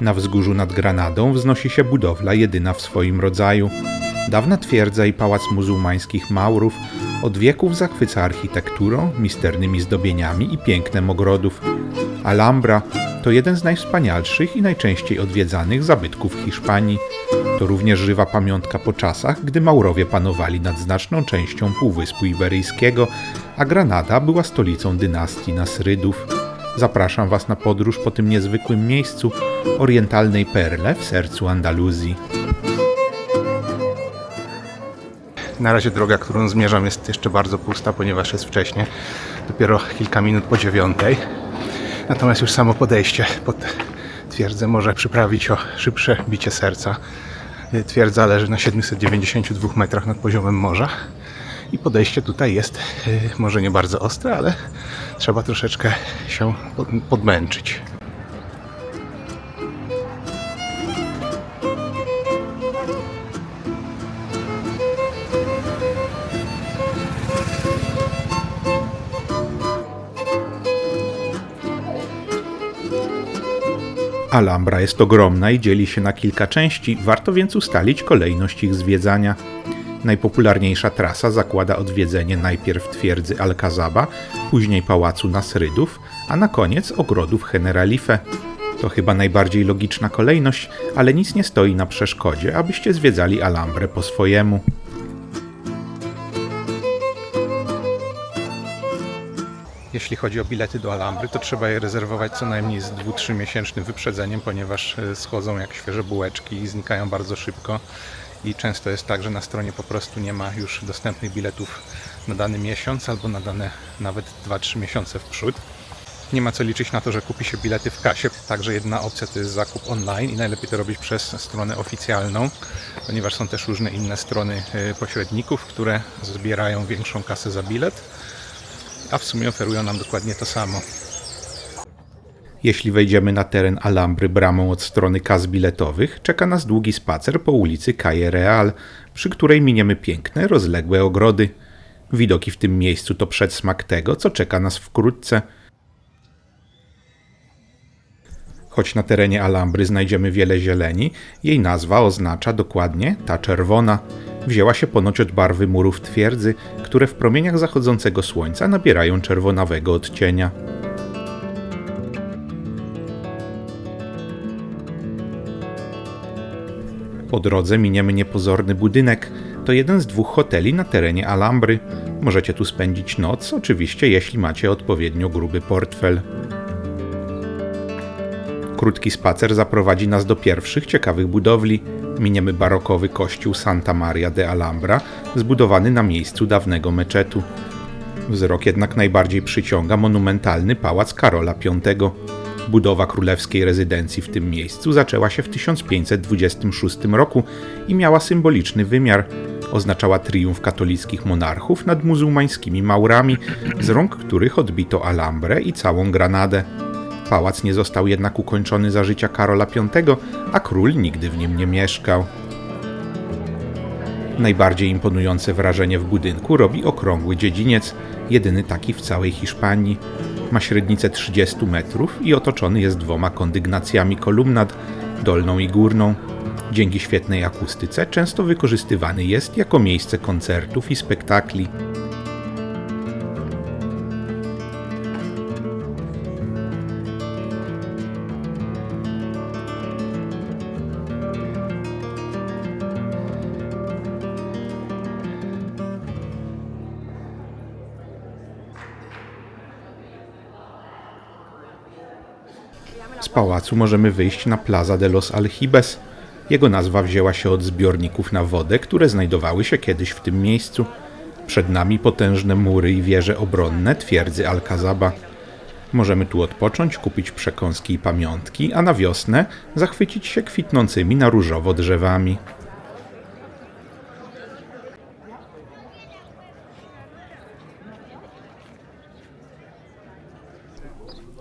Na wzgórzu nad Granadą wznosi się budowla jedyna w swoim rodzaju. Dawna twierdza i pałac muzułmańskich Maurów od wieków zachwyca architekturą, misternymi zdobieniami i pięknem ogrodów. Alhambra to jeden z najwspanialszych i najczęściej odwiedzanych zabytków Hiszpanii. To również żywa pamiątka po czasach, gdy Maurowie panowali nad znaczną częścią Półwyspu Iberyjskiego, a Granada była stolicą dynastii Nasrydów. Zapraszam Was na podróż po tym niezwykłym miejscu, orientalnej perle w sercu Andaluzji. Na razie droga, którą zmierzam, jest jeszcze bardzo pusta, ponieważ jest wcześnie, dopiero kilka minut po dziewiątej. Natomiast już samo podejście pod twierdzę może przyprawić o szybsze bicie serca. Twierdza leży na 792 metrach nad poziomem morza i podejście tutaj jest y, może nie bardzo ostre, ale trzeba troszeczkę się pod- podmęczyć. Alhambra jest ogromna i dzieli się na kilka części, warto więc ustalić kolejność ich zwiedzania. Najpopularniejsza trasa zakłada odwiedzenie najpierw twierdzy Alcazaba, później pałacu Nasrydów, a na koniec ogrodów Generalife. To chyba najbardziej logiczna kolejność, ale nic nie stoi na przeszkodzie, abyście zwiedzali Alhambrę po swojemu. Jeśli chodzi o bilety do Alhambry, to trzeba je rezerwować co najmniej z 2-3 miesięcznym wyprzedzeniem, ponieważ e, schodzą jak świeże bułeczki i znikają bardzo szybko. I często jest tak, że na stronie po prostu nie ma już dostępnych biletów na dany miesiąc albo na dane nawet 2-3 miesiące w przód. Nie ma co liczyć na to, że kupi się bilety w kasie. Także jedna opcja to jest zakup online i najlepiej to robić przez stronę oficjalną, ponieważ są też różne inne strony e, pośredników, które zbierają większą kasę za bilet a w sumie oferują nam dokładnie to samo. Jeśli wejdziemy na teren Alhambry bramą od strony kas biletowych, czeka nas długi spacer po ulicy Calle Real, przy której miniemy piękne, rozległe ogrody. Widoki w tym miejscu to przedsmak tego, co czeka nas wkrótce. Choć na terenie Alhambry znajdziemy wiele zieleni, jej nazwa oznacza dokładnie ta czerwona. Wzięła się ponoć od barwy murów twierdzy, które w promieniach zachodzącego słońca nabierają czerwonawego odcienia. Po drodze miniemy niepozorny budynek. To jeden z dwóch hoteli na terenie Alhambry. Możecie tu spędzić noc, oczywiście jeśli macie odpowiednio gruby portfel. Krótki spacer zaprowadzi nas do pierwszych ciekawych budowli. Miniemy barokowy kościół Santa Maria de Alhambra, zbudowany na miejscu dawnego meczetu. Wzrok jednak najbardziej przyciąga monumentalny pałac Karola V. Budowa królewskiej rezydencji w tym miejscu zaczęła się w 1526 roku i miała symboliczny wymiar. Oznaczała triumf katolickich monarchów nad muzułmańskimi Maurami, z rąk których odbito Alhambrę i całą Granadę. Pałac nie został jednak ukończony za życia Karola V, a król nigdy w nim nie mieszkał. Najbardziej imponujące wrażenie w budynku robi okrągły dziedziniec, jedyny taki w całej Hiszpanii. Ma średnicę 30 metrów i otoczony jest dwoma kondygnacjami kolumnat, dolną i górną. Dzięki świetnej akustyce często wykorzystywany jest jako miejsce koncertów i spektakli. Pałacu możemy wyjść na Plaza de los Aljibes. Jego nazwa wzięła się od zbiorników na wodę, które znajdowały się kiedyś w tym miejscu. Przed nami potężne mury i wieże obronne twierdzy Alcazaba. Możemy tu odpocząć, kupić przekąski i pamiątki, a na wiosnę zachwycić się kwitnącymi na różowo drzewami.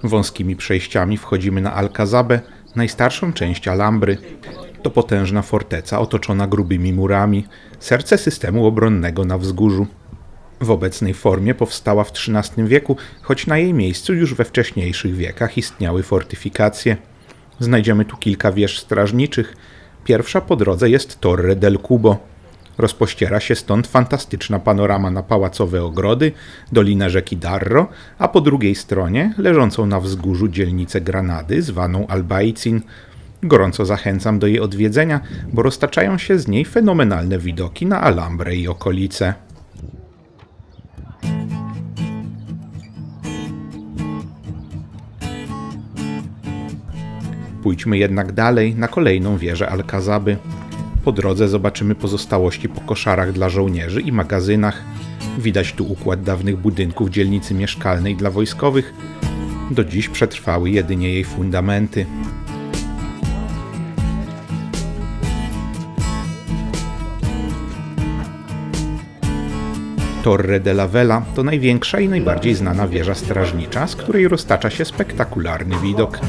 Wąskimi przejściami wchodzimy na Alcazabę, najstarszą część Alhambry. To potężna forteca otoczona grubymi murami, serce systemu obronnego na wzgórzu. W obecnej formie powstała w XIII wieku, choć na jej miejscu już we wcześniejszych wiekach istniały fortyfikacje. Znajdziemy tu kilka wież strażniczych. Pierwsza po drodze jest Torre del Cubo. Rozpościera się stąd fantastyczna panorama na pałacowe ogrody, dolinę rzeki Darro, a po drugiej stronie leżącą na wzgórzu dzielnicę Granady, zwaną Albaicin. Gorąco zachęcam do jej odwiedzenia, bo roztaczają się z niej fenomenalne widoki na Alhambrę i okolice. Pójdźmy jednak dalej na kolejną wieżę Alkazaby. Po drodze zobaczymy pozostałości po koszarach dla żołnierzy i magazynach. Widać tu układ dawnych budynków dzielnicy mieszkalnej dla wojskowych. Do dziś przetrwały jedynie jej fundamenty. Torre de la Vela to największa i najbardziej znana wieża strażnicza, z której roztacza się spektakularny widok.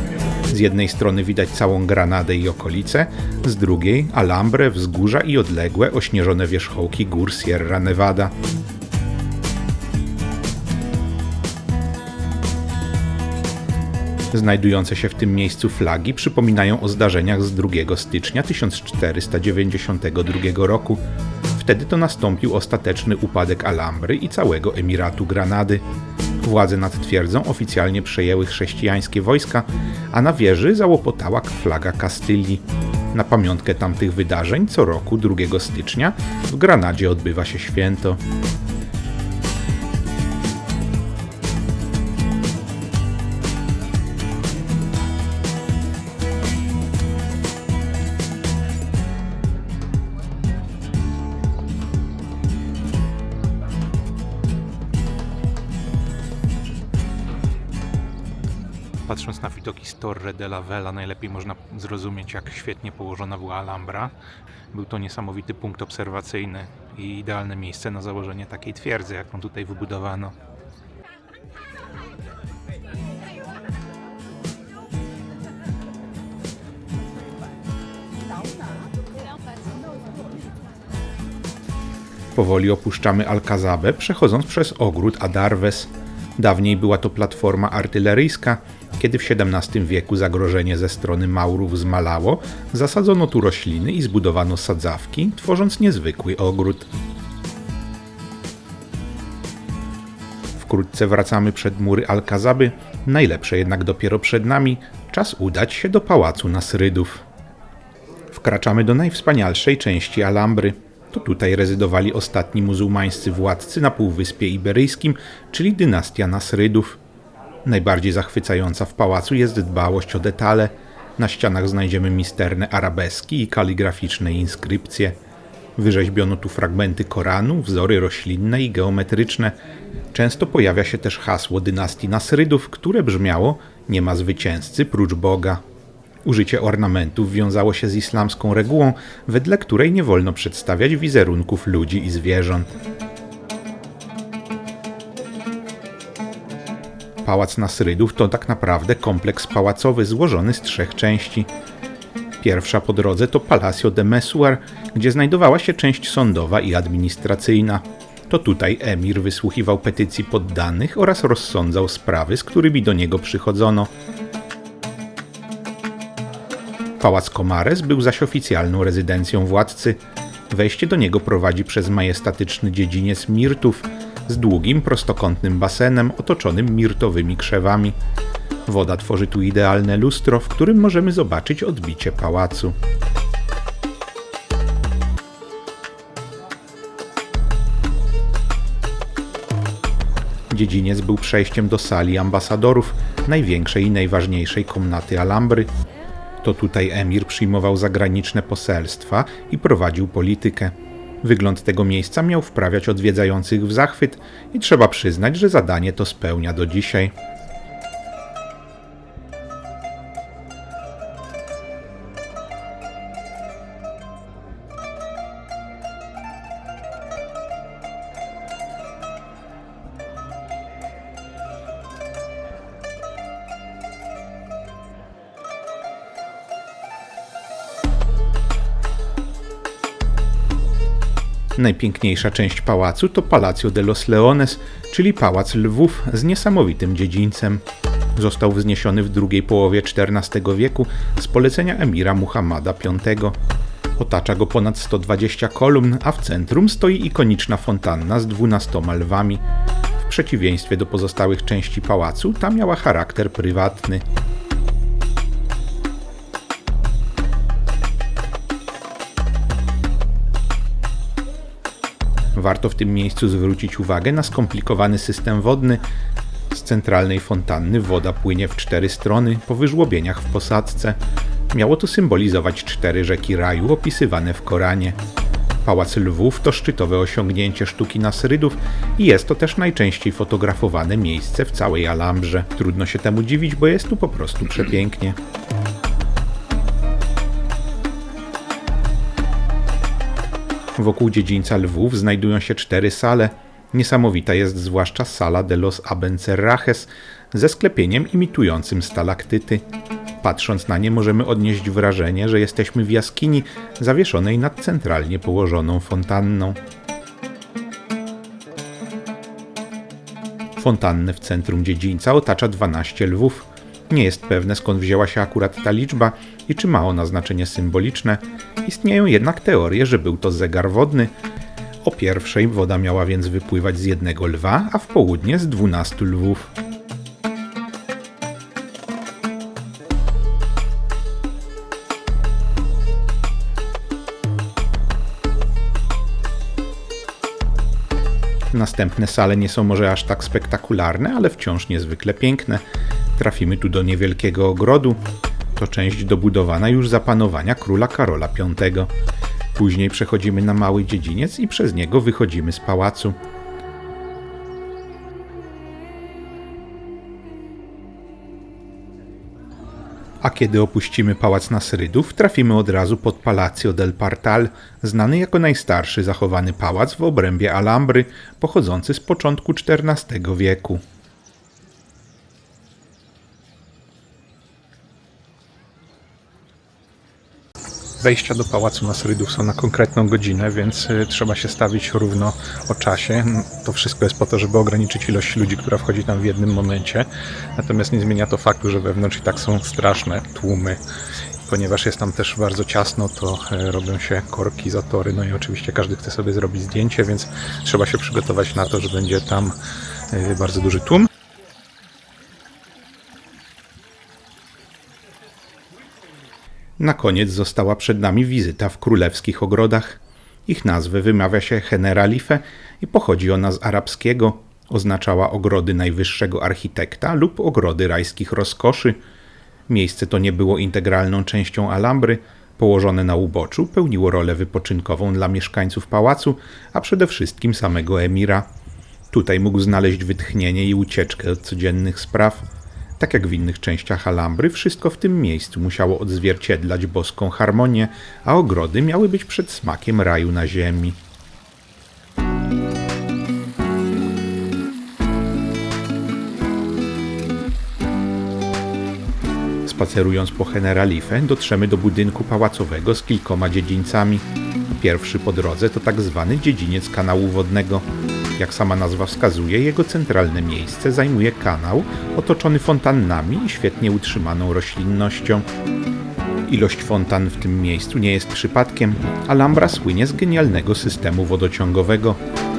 Z jednej strony widać całą Granadę i okolice, z drugiej Alhambrę, wzgórza i odległe, ośnieżone wierzchołki gór Sierra Nevada. Znajdujące się w tym miejscu flagi przypominają o zdarzeniach z 2 stycznia 1492 roku. Wtedy to nastąpił ostateczny upadek Alhambry i całego Emiratu Granady. Władze nad twierdzą oficjalnie przejęły chrześcijańskie wojska, a na wieży załopotała flaga Kastylii. Na pamiątkę tamtych wydarzeń co roku 2 stycznia w Granadzie odbywa się święto. Patrząc na widoki z Torre de la Vela, najlepiej można zrozumieć, jak świetnie położona była Alhambra. Był to niesamowity punkt obserwacyjny i idealne miejsce na założenie takiej twierdzy, jaką tutaj wybudowano. Powoli opuszczamy Alcazabę, przechodząc przez ogród Adarves. Dawniej była to platforma artyleryjska, kiedy w XVII wieku zagrożenie ze strony Maurów zmalało, zasadzono tu rośliny i zbudowano sadzawki, tworząc niezwykły ogród. Wkrótce wracamy przed mury Alkazaby, najlepsze jednak dopiero przed nami, czas udać się do pałacu Nasrydów. Wkraczamy do najwspanialszej części Alhambry. To tutaj rezydowali ostatni muzułmańscy władcy na Półwyspie Iberyjskim, czyli dynastia Nasrydów. Najbardziej zachwycająca w pałacu jest dbałość o detale. Na ścianach znajdziemy misterne arabeski i kaligraficzne inskrypcje. Wyrzeźbiono tu fragmenty Koranu, wzory roślinne i geometryczne. Często pojawia się też hasło dynastii Nasrydów, które brzmiało nie ma zwycięzcy prócz Boga. Użycie ornamentów wiązało się z islamską regułą, wedle której nie wolno przedstawiać wizerunków ludzi i zwierząt. Pałac Nasrydów to tak naprawdę kompleks pałacowy złożony z trzech części. Pierwsza po drodze to Palacio de Messuar, gdzie znajdowała się część sądowa i administracyjna. To tutaj emir wysłuchiwał petycji poddanych oraz rozsądzał sprawy, z którymi do niego przychodzono. Pałac Comares był zaś oficjalną rezydencją władcy. Wejście do niego prowadzi przez majestatyczny dziedziniec mirtów z długim, prostokątnym basenem otoczonym mirtowymi krzewami. Woda tworzy tu idealne lustro, w którym możemy zobaczyć odbicie pałacu. Dziedziniec był przejściem do sali ambasadorów, największej i najważniejszej komnaty Alhambry. To tutaj emir przyjmował zagraniczne poselstwa i prowadził politykę. Wygląd tego miejsca miał wprawiać odwiedzających w zachwyt i trzeba przyznać, że zadanie to spełnia do dzisiaj. Najpiękniejsza część pałacu to Palacio de los Leones, czyli Pałac Lwów z niesamowitym dziedzińcem. Został wzniesiony w drugiej połowie XIV wieku z polecenia emira Muhammada V. Otacza go ponad 120 kolumn, a w centrum stoi ikoniczna fontanna z 12 lwami. W przeciwieństwie do pozostałych części pałacu, ta miała charakter prywatny. Warto w tym miejscu zwrócić uwagę na skomplikowany system wodny. Z centralnej fontanny woda płynie w cztery strony po wyżłobieniach w posadzce. Miało to symbolizować cztery rzeki raju opisywane w Koranie. Pałac Lwów to szczytowe osiągnięcie sztuki Nasrydów i jest to też najczęściej fotografowane miejsce w całej Alambrze. Trudno się temu dziwić, bo jest tu po prostu przepięknie. Wokół dziedzińca Lwów znajdują się cztery sale. Niesamowita jest zwłaszcza sala de los Abencerrajes ze sklepieniem imitującym stalaktyty. Patrząc na nie możemy odnieść wrażenie, że jesteśmy w jaskini zawieszonej nad centralnie położoną fontanną. Fontannę w centrum dziedzińca otacza 12 lwów. Nie jest pewne skąd wzięła się akurat ta liczba i czy ma ona znaczenie symboliczne. Istnieją jednak teorie, że był to zegar wodny. O pierwszej woda miała więc wypływać z jednego lwa, a w południe z 12 lwów. Następne sale nie są może aż tak spektakularne, ale wciąż niezwykle piękne. Trafimy tu do niewielkiego ogrodu. To część dobudowana już za panowania króla Karola V. Później przechodzimy na mały dziedziniec i przez niego wychodzimy z pałacu. A kiedy opuścimy pałac Nasrydów, trafimy od razu pod Palacio del Partal, znany jako najstarszy zachowany pałac w obrębie Alhambry, pochodzący z początku XIV wieku. Wejścia do pałacu Nasrydów są na konkretną godzinę, więc y, trzeba się stawić równo o czasie. To wszystko jest po to, żeby ograniczyć ilość ludzi, która wchodzi tam w jednym momencie. Natomiast nie zmienia to faktu, że wewnątrz i tak są straszne tłumy. Ponieważ jest tam też bardzo ciasno, to e, robią się korki, zatory, no i oczywiście każdy chce sobie zrobić zdjęcie, więc trzeba się przygotować na to, że będzie tam e, bardzo duży tłum. Na koniec została przed nami wizyta w królewskich ogrodach. Ich nazwę wymawia się Generalife i pochodzi ona z arabskiego. Oznaczała ogrody najwyższego architekta lub ogrody rajskich rozkoszy. Miejsce to nie było integralną częścią Alhambry. Położone na uboczu pełniło rolę wypoczynkową dla mieszkańców pałacu, a przede wszystkim samego emira. Tutaj mógł znaleźć wytchnienie i ucieczkę od codziennych spraw. Tak jak w innych częściach Alhambry, wszystko w tym miejscu musiało odzwierciedlać boską harmonię, a ogrody miały być przed smakiem raju na ziemi. Spacerując po Generalife, dotrzemy do budynku pałacowego z kilkoma dziedzińcami. Pierwszy po drodze to tak zwany dziedziniec kanału wodnego. Jak sama nazwa wskazuje, jego centralne miejsce zajmuje kanał otoczony fontannami i świetnie utrzymaną roślinnością. Ilość fontan w tym miejscu nie jest przypadkiem. Alhambra słynie z genialnego systemu wodociągowego.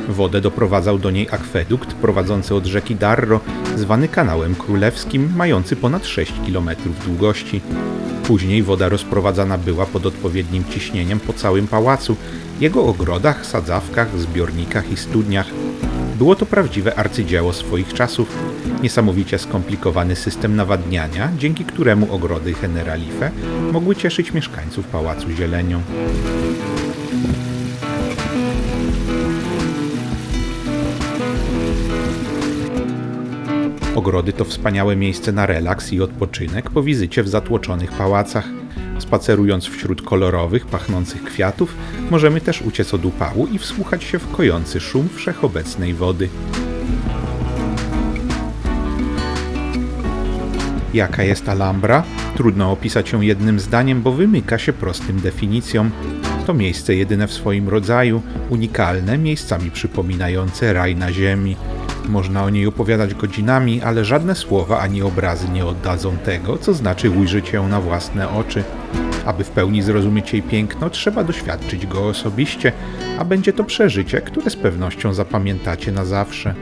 Wodę doprowadzał do niej akwedukt prowadzący od rzeki Darro, zwany kanałem królewskim, mający ponad 6 km długości. Później woda rozprowadzana była pod odpowiednim ciśnieniem po całym pałacu, jego ogrodach, sadzawkach, zbiornikach i studniach. Było to prawdziwe arcydzieło swoich czasów, niesamowicie skomplikowany system nawadniania, dzięki któremu ogrody Generalife mogły cieszyć mieszkańców pałacu zielenią. Ogrody to wspaniałe miejsce na relaks i odpoczynek po wizycie w zatłoczonych pałacach. Spacerując wśród kolorowych, pachnących kwiatów, możemy też uciec od upału i wsłuchać się w kojący szum wszechobecnej wody. Jaka jest Alhambra? Trudno opisać ją jednym zdaniem, bo wymyka się prostym definicjom. To miejsce jedyne w swoim rodzaju, unikalne, miejscami przypominające raj na ziemi. Można o niej opowiadać godzinami, ale żadne słowa ani obrazy nie oddadzą tego, co znaczy ujrzeć ją na własne oczy. Aby w pełni zrozumieć jej piękno, trzeba doświadczyć go osobiście, a będzie to przeżycie, które z pewnością zapamiętacie na zawsze.